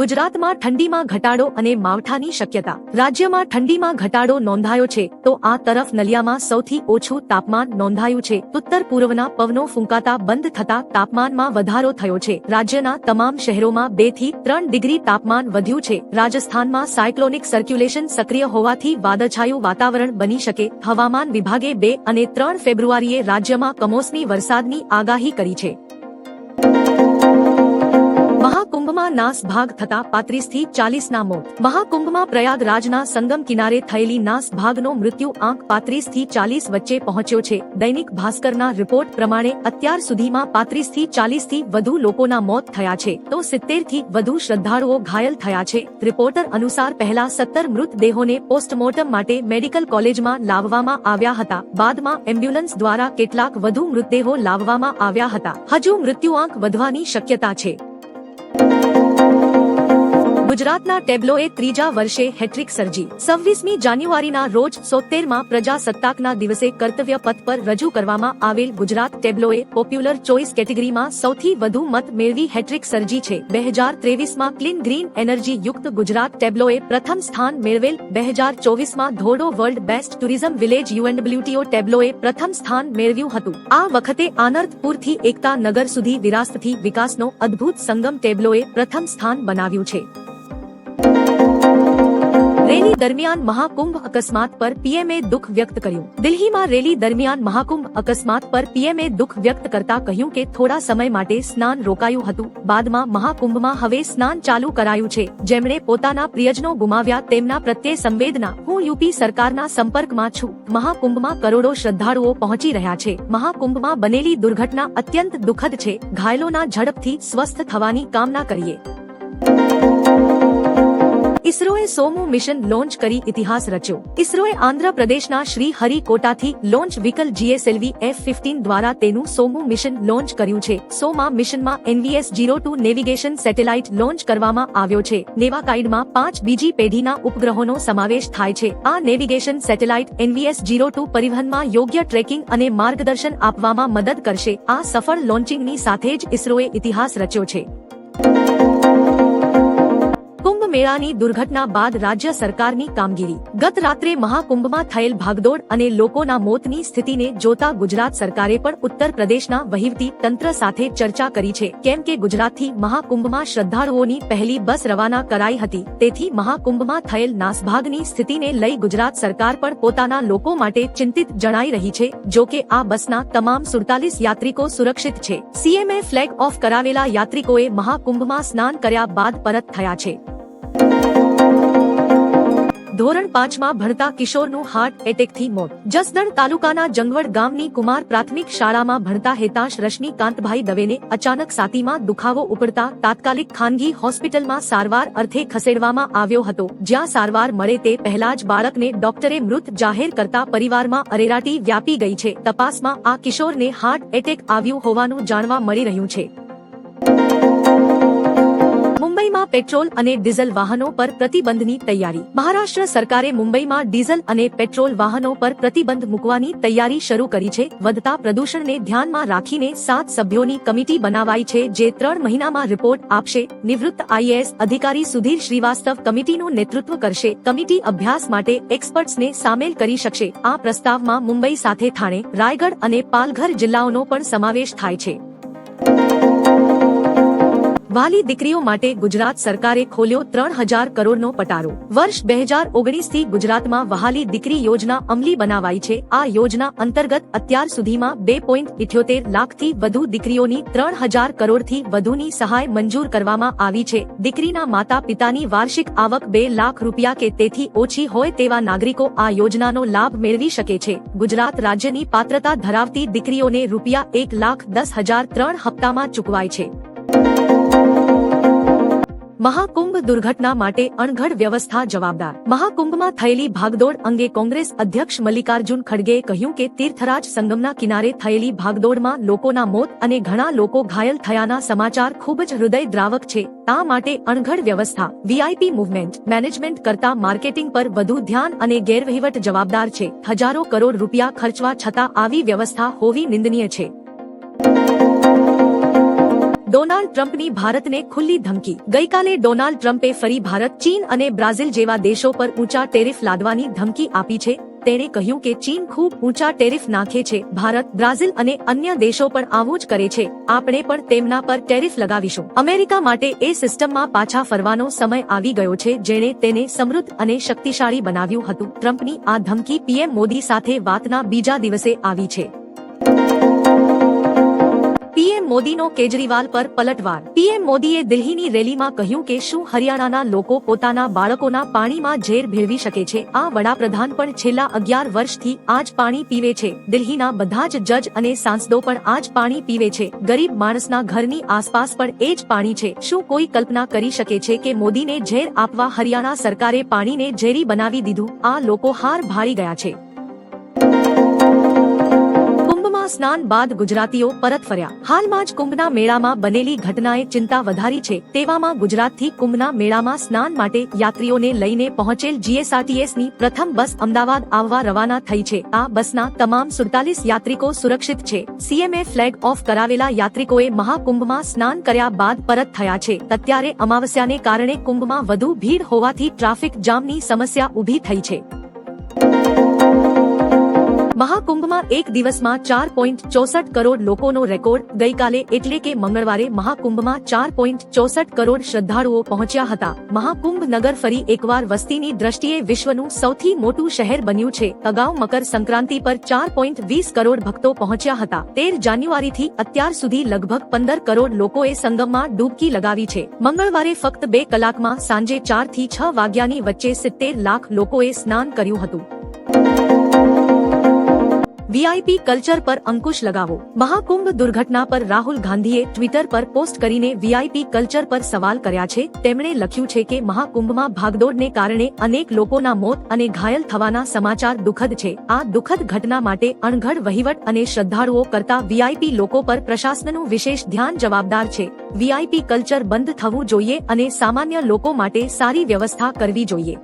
ગુજરાતમાં ઠંડીમાં ઘટાડો અને માવઠાની શક્યતા. રાજ્યમાં ઠંડીમાં ઘટાડો નોંધાયો છે, તો આ તરફ નલિયામાં સૌથી ઓછું તાપમાન નોંધાયું છે. ઉત્તર પૂર્વના પવનો ફૂંકાતા બંધ થતા તાપમાનમાં વધારો થયો છે. રાજ્યના તમામ શહેરોમાં બેથી ત્રણ ડિગ્રી તાપમાન વધ્યું છે. રાજસ્થાનમાં સાયક્લોનિક સર્ક્યુલેશન સક્રિય હોવાથી વાદળછાયું વાતાવરણ બની શકે. હવામાન વિભાગે બે અને ત્રણ ફેબ્રુઆરીએ રાજ્યમાં કમોસમી વરસાદની આગાહી કરી છે. મહાકુંભમાં નાસભાગ થતા પાંત્રીસથી ચાલીસ ના મોત. મહાકુંભમાં પ્રયાગરાજના સંગમ કિનારે થયેલી નાસભાગનો મૃત્યુ આંક પાંત્રીસથી ચાલીસ વચ્ચે પહોંચ્યો છે. દૈનિક ભાસ્કરના રિપોર્ટ પ્રમાણે અત્યાર સુધીમાં પાંત્રીસથી ચાલીસથી વધુ લોકોના મોત થયા છે. તો સિત્તેરથી વધુ શ્રદ્ધાળુઓ ઘાયલ થયા છે. રિપોર્ટર અનુસાર પહેલા સત્તર મૃતદેહોને પોસ્ટમોર્ટમ માટે મેડિકલ કોલેજમાં લાવવામાં આવ્યા હતા. બાદમાં એમ્બ્યુલન્સ દ્વારા કેટલાક વધુ મૃતદેહો લાવવામાં આવ્યા હતા. હજુ મૃત્યુઆંક વધવાની શક્યતા છે. ગુજરાતના ટેબ્લોએ ત્રીજા વર્ષે હેટ્રિક સર્જી. છવ્વીસમી જાન્યુઆરીના રોજ સોતેરમાં પ્રજાસત્તાકના દિવસે કર્તવ્ય પથ પર રજૂ કરવામાં આવેલ ગુજરાત ટેબ્લોએ પોપ્યુલર ચોઇસ કેટેગરીમાં સૌથી વધુ મત મેળવી હેટ્રિક સર્જી છે. બે હજાર ત્રેવીસમાં ક્લીન ગ્રીન એનર્જી યુક્ત ગુજરાત ટેબ્લોએ પ્રથમ સ્થાન મેળવેલ. બે હજાર ચોવીસમાં Dhordo world best tourism village UNWTO ટેબ્લોએ પ્રથમ સ્થાન મેળવ્યું હતું. આ વખતે આનર્દપુરથી એકતા નગર સુધી વિરાસતથી વિકાસનો અદ્ભુત સંગમ ટેબ્લોએ પ્રથમ સ્થાન બનાવ્યું છે. રેલી દરમિયાન મહાકુંભ અકસ્માત પર પીએમએ દુઃખ વ્યક્ત કર્યું. દિલ્હીમાં રેલી દરમિયાન મહાકુંભ અકસ્માત પર પીએમએ દુઃખ વ્યક્ત કરતા કહ્યું કે થોડા સમય માટે સ્નાન રોકાયું હતું. બાદમાં મહાકુંભમાં હવે સ્નાન ચાલુ કરાયું છે. જેમણે પોતાના પ્રિયજનો ગુમાવ્યા તેમના પ્રત્યે સંવેદના. હું યુપી સરકારના સંપર્કમાં છું. મહાકુંભમાં કરોડો શ્રદ્ધાળુઓ પહોંચી રહ્યા છે. મહાકુંભમાં બનેલી દુર્ઘટના અત્યંત દુઃખદ છે. ઘાયલોના ઝડપથી સ્વસ્થ થવાની કામના કરીએ. ઇસરોએ સોમું મિશન લોન્ચ કરી ઇતિહાસ રચ્યો. ઇસરોએ આંધ્રપ્રદેશના શ્રી હરિકોટાથી launch vehicle GSLV F fifteen દ્વારા તેનું સોમું મિશન લોન્ચ કર્યું છે. સોમા મિશનમાં NVS zero two navigation satellite launch કરવામાં આવ્યો છે. નેવાકાઇડમાં પાંચ બીજી પેઢીના ઉપગ્રહોનો સમાવેશ થાય છે. આ navigation satellite NVS zero two પરિવહનમાં યોગ્ય ટ્રેકિંગ અને માર્ગદર્શન આપવામાં મદદ કરશે. આ સફળ લોન્ચિંગની સાથે જ ઇસરોએ ઇતિહાસ રચ્યો છે. મેળાની દુર્ઘટના બાદ રાજ્ય સરકારની કામગીરી. ગત રાત્રે મહાકુંભમાં થયેલ ભાગદોડ અને લોકોના મોતની સ્થિતિને જોતા ગુજરાત સરકારે પણ ઉત્તર પ્રદેશના વહીવટી તંત્ર સાથે ચર્ચા કરી છે. કેમ કે ગુજરાતથી મહાકુંભમાં શ્રદ્ધાળુઓની પહેલી બસ રવાના કરાઈ હતી. તેથી મહાકુંભમાં થયેલ નાસભાગની સ્થિતિને લઈ ગુજરાત સરકાર પણ પોતાના લોકો માટે ચિંતિત જણાઈ રહી છે, જો કે આ બસના તમામ સુડતાલીસ યાત્રિકો સુરક્ષિત છે. સીએમએ ફ્લેગ ઓફ કરાવેલા યાત્રિકોએ મહાકુંભમાં સ્નાન કર્યા બાદ પરત થયા છે. ધોરણ પાંચમાં ભણતા કિશોરનું હાર્ટ એટેકથી મોત. જસદણ તાલુકાના જંગવડ ગામની કુમાર પ્રાથમિક શાળામાં ભણતા હેતાશ રશ્મિકાંતભાઈ દવેને અચાનક સાતીમાં દુખાવો ઉપડતા તાત્કાલિક ખાનગી હોસ્પિટલમાં સારવાર અર્થે ખસેડવામાં આવ્યો હતો. જ્યાં સારવાર મળે તે પહેલા જ બાળકને ડોક્ટરે મૃત જાહેર કરતા પરિવારમાં અરેરાટી વ્યાપી ગઈ છે. તપાસમાં આ કિશોરને હાર્ટ એટેક આવ્યું હોવાનું જાણવા મળી રહ્યું છે. પેટ્રોલ અને ડીઝલ વાહનો પર પ્રતિબંધની તૈયારી. મહારાષ્ટ્ર સરકારે મુંબઈમાં ડીઝલ અને પેટ્રોલ વાહનો પર પ્રતિબંધ મૂકવાની તૈયારી શરૂ કરી છે. વધતા પ્રદૂષણને ધ્યાનમાં રાખીને સાત સભ્યોની કમિટી બનાવાઈ છે, જે ત્રણ મહિનામાં રિપોર્ટ આપશે. નિવૃત્ત આઈએએસ અધિકારી સુધીર શ્રીવાસ્તવ કમિટીનું નેતૃત્વ કરશે. કમિટી અભ્યાસ માટે એક્સપર્ટ્સને સામેલ કરી શકશે. આ પ્રસ્તાવમાં મુંબઈ સાથે થાણે, રાયગઢ અને પાલઘર જિલ્લાઓનો પણ સમાવેશ થાય છે. વાલી દીકરીઓ માટે ગુજરાત સરકારે ખોલ્યો ત્રણ હજાર કરોડનો પટારો. વર્ષ બે હજાર ઓગણીસથી ગુજરાતમાં વહાલી દીકરી યોજના અમલી બનાવાઈ છે. આ યોજના અંતર્ગત અત્યાર સુધીમાં બે પોઈન્ટ ઇઠ્યોતેર લાખથી વધુ દીકરીઓની ત્રણ હજાર કરોડથી વધુની સહાય મંજૂર કરવામાં આવી છે. દીકરીના માતા પિતાની વાર્ષિક આવક બે લાખ રૂપિયા કે તેથી ઓછી હોય તેવા નાગરિકો આ યોજનાનો લાભ મેળવી શકે છે. ગુજરાત રાજ્યની પાત્રતા ધરાવતી દીકરીઓને રૂપિયા એક લાખ દસ હજાર ત્રણ હપ્તામાં ચૂકવાય છે. મહાકુંભ દુર્ઘટના માટે અણઘડ વ્યવસ્થા જવાબદાર. મહાકુંભમાં થયેલી ભાગદોડ અંગે કોંગ્રેસ અધ્યક્ષ મલ્લિકાર્જુન ખડગેએ કહ્યું કે તીર્થરાજ સંગમના કિનારે થયેલી ભાગદોડમાં લોકોના મોત અને ઘણા લોકો ઘાયલ થયાના સમાચાર ખૂબ જ હૃદયદ્રાવક છે. આ માટે અણઘડ વ્યવસ્થા વીઆઈપી મૂવમેન્ટ, મેનેજમેન્ટ કરતા માર્કેટિંગ પર વધુ ધ્યાન અને ગેરવહીવટ જવાબદાર છે. હજારો કરોડ રૂપિયા ખર્ચવા છતાં આવી વ્યવસ્થા હોવી નિંદનીય છે. ડોનાલ્ડ ટ્રમ્પની ભારતને ખુલ્લી ધમકી. ગઈકાલે ડોનાલ્ડ ટ્રમ્પે ફરી ભારત, ચીન અને બ્રાઝિલ જેવા દેશો પર ઊંચા ટેરિફ લાદવાની ધમકી આપી છે. તેણે કહ્યું કે ચીન ખૂબ ઊંચા ટેરિફ નાખે છે. ભારત, બ્રાઝિલ અને અન્ય દેશો પણ આવું જ કરે છે. આપણે પણ તેમના પર ટેરિફ લગાવીશું. અમેરિકા માટે એ સિસ્ટમમાં પાછા ફરવાનો સમય આવી ગયો છે જેણે તેને સમૃદ્ધ અને શક્તિશાળી બનાવ્યું હતું. ટ્રમ્પની આ ધમકી પીએમ મોદી સાથે વાતના બીજા દિવસે આવી છે. પીએમ મોદીનો કેજરીવાલ પર પલટવાર. પીએમ મોદીએ દિલ્હીની રેલીમાં કહ્યું કે શું હરિયાણાના લોકો પોતાના બાળકોના પાણીમાં ઝેર ભેળવી શકે છે. આ વડાપ્રધાન પણ છેલ્લા અગિયાર વર્ષથી આ જ પાણી પીવે છે. દિલ્હીના બધા જ જજ અને સાંસદો પણ આ જ પાણી પીવે છે. ગરીબ માણસના ઘરની આસપાસ પણ એ જ પાણી છે. શું કોઈ કલ્પના કરી શકે છે કે મોદીને ઝેર આપવા હરિયાણા સરકારે પાણીને ઝેરી બનાવી દીધું? આ લોકો હાર ભાળી ગયા છે. કુંભમાં સ્નાન બાદ ગુજરાતીઓ પરત ફર્યા. હાલમાં જ કુંભના મેળામાં બનેલી ઘટનાએ ચિંતા વધારી છે. તેવામાં ગુજરાતથી કુંભના મેળામાં સ્નાન માટે યાત્રીઓને લઈને પહોંચેલ GSRTS ની પ્રથમ બસ અમદાવાદ આવવા રવાના થઈ છે. આ બસના તમામ સુડતાલીસ યાત્રિકો સુરક્ષિત છે. સીએમએ ફ્લેગ ઓફ કરાવેલા યાત્રિકોએ મહાકુંભમાં સ્નાન કર્યા બાદ પરત થયા છે. અત્યારે અમાવસ્યાને કારણે કુંભમાં વધુ ભીડ હોવાથી ટ્રાફિક જામની સમસ્યા ઊભી થઈ છે. મહાકુંભમાં એક દિવસમાં ચાર પોઈન્ટ ચોસઠ કરોડ લોકોનો રેકોર્ડ. ગઈકાલે એટલે કે મંગળવારે મહાકુંભમાં ચાર પોઈન્ટ ચોસઠ કરોડ શ્રદ્ધાળુઓ પહોંચ્યા હતા. મહાકુંભ નગર ફરી એકવાર વસ્તીની દ્રષ્ટિએ વિશ્વનું સૌથી મોટું શહેર બન્યું છે. અગાઉ મકર સંક્રાંતિ પર ચાર પોઈન્ટ વીસ કરોડ ભક્તો પહોંચ્યા હતા. તેર જાન્યુઆરીથી અત્યાર સુધી લગભગ પંદર કરોડ લોકોએ સંગમમાં ડૂબકી લગાવી છે. મંગળવારે ફક્ત બે કલાકમાં સાંજે ચારથી છ વાગ્યાની વચ્ચે સિત્તેર લાખ લોકોએ સ્નાન કર્યું હતું. વીઆઈપી કલ્ચર પર અંકુશ લગાવો. મહાકુંભ દુર્ઘટના પર રાહુલ ગાંધીએ ટ્વિટર પર પોસ્ટ કરીને વીઆઈપી કલ્ચર પર સવાલ કર્યા છે. તેમણે લખ્યું છે કે મહાકુંભમાં ભાગદોડને કારણે અનેક લોકોના મોત અને ઘાયલ થવાના સમાચાર દુઃખદ છે. આ દુઃખદ ઘટના માટે અણઘડ, વહીવટ અને શ્રદ્ધાળુઓ કરતા વીઆઈપી લોકો પર પ્રશાસનનું વિશેષ ધ્યાન જવાબદાર છે. વીઆઈપી કલ્ચર બંધ થવું જોઈએ અને સામાન્ય લોકો માટે સારી વ્યવસ્થા કરવી જોઈએ.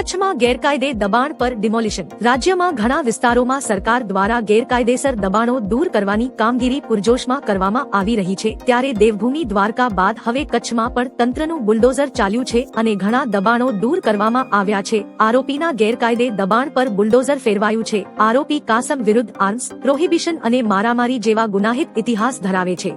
કચ્છમાં ગેરકાયદે દબાણ પર ડિમોલિશન. રાજ્યમાં ઘણા વિસ્તારોમાં સરકાર દ્વારા ગેરકાયદેસર દબાણો દૂર કરવાની કામગીરી પુરજોશમાં કરવામાં આવી રહી છે. ત્યારે દેવભૂમિ દ્વારકા બાદ હવે કચ્છમાં પણ તંત્રનું બુલડોઝર ચાલ્યું છે અને ઘણા દબાણો દૂર કરવામાં આવ્યા છે. આરોપીના ગેરકાયદે દબાણ પર બુલડોઝર ફેરવાયું છે. આરોપી કાસમ વિરુદ્ધ આર્મ્સ, પ્રોહિબિશન અને મારામારી જેવા ગુનાહિત ઇતિહાસ ધરાવે છે.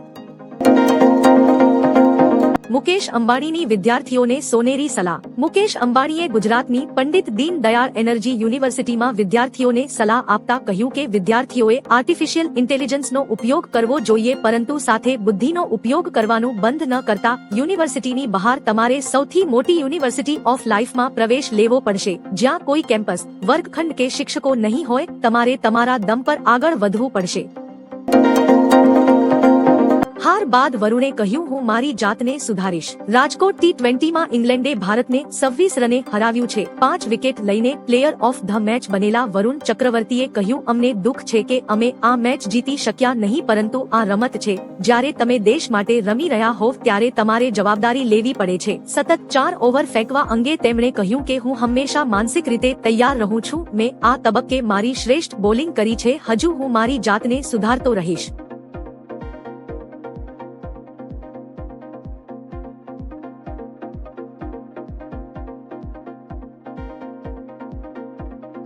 મુકેશ અંબાણીની વિદ્યાર્થીઓને સોનેરી સલાહ. મુકેશ અંબાણીએ ગુજરાતની પંડિત દીન દયાળ એનર્જી યુનિવર્સિટીમાં વિદ્યાર્થીઓને સલાહ આપતા કહ્યું કે વિદ્યાર્થીઓએ આર્ટિફિશિયલ ઇન્ટેલિજન્સનો ઉપયોગ કરવો જોઈએ પરંતુ સાથે બુદ્ધિનો ઉપયોગ કરવાનું બંધ ન કરતા યુનિવર્સિટીની બહાર તમારે સૌથી મોટી યુનિવર્સિટી ઓફ લાઈફમાં પ્રવેશ લેવો પડશે. જ્યાં કોઈ કેમ્પસ, વર્ગખંડ કે શિક્ષકો નહીં હોય, તમારે તમારા દમ પર આગળ વધવું પડશે. હાર બાદ વરુણે કહ્યું હું મારી જાતને સુધારીશ રાજકોટ ટી ટ્વેન્ટીમાં ઇંગ્લેન્ડે ભારતને સવ્વીસ રને હરાવ્યું છે પાંચ વિકેટ લઈને પ્લેયર ઓફ ધ મેચ બનેલા વરુણ ચક્રવર્તીએ કહ્યું અમને દુઃખ છે કે અમે આ મેચ જીતી શક્યા નહીં પરંતુ આ રમત છે જ્યારે તમે દેશ માટે રમી રહ્યા હોવ, ત્યારે તમારે જવાબદારી લેવી પડે છે. સતત ચાર ઓવર ફેંકવા અંગે તેમણે કહ્યું કે, હું હંમેશા માનસિક રીતે તૈયાર રહું છું. મેં આ તબક્કે મારી શ્રેષ્ઠ બોલિંગ કરી છે. હજુ હું મારી જાતને સુધારતો રહીશ.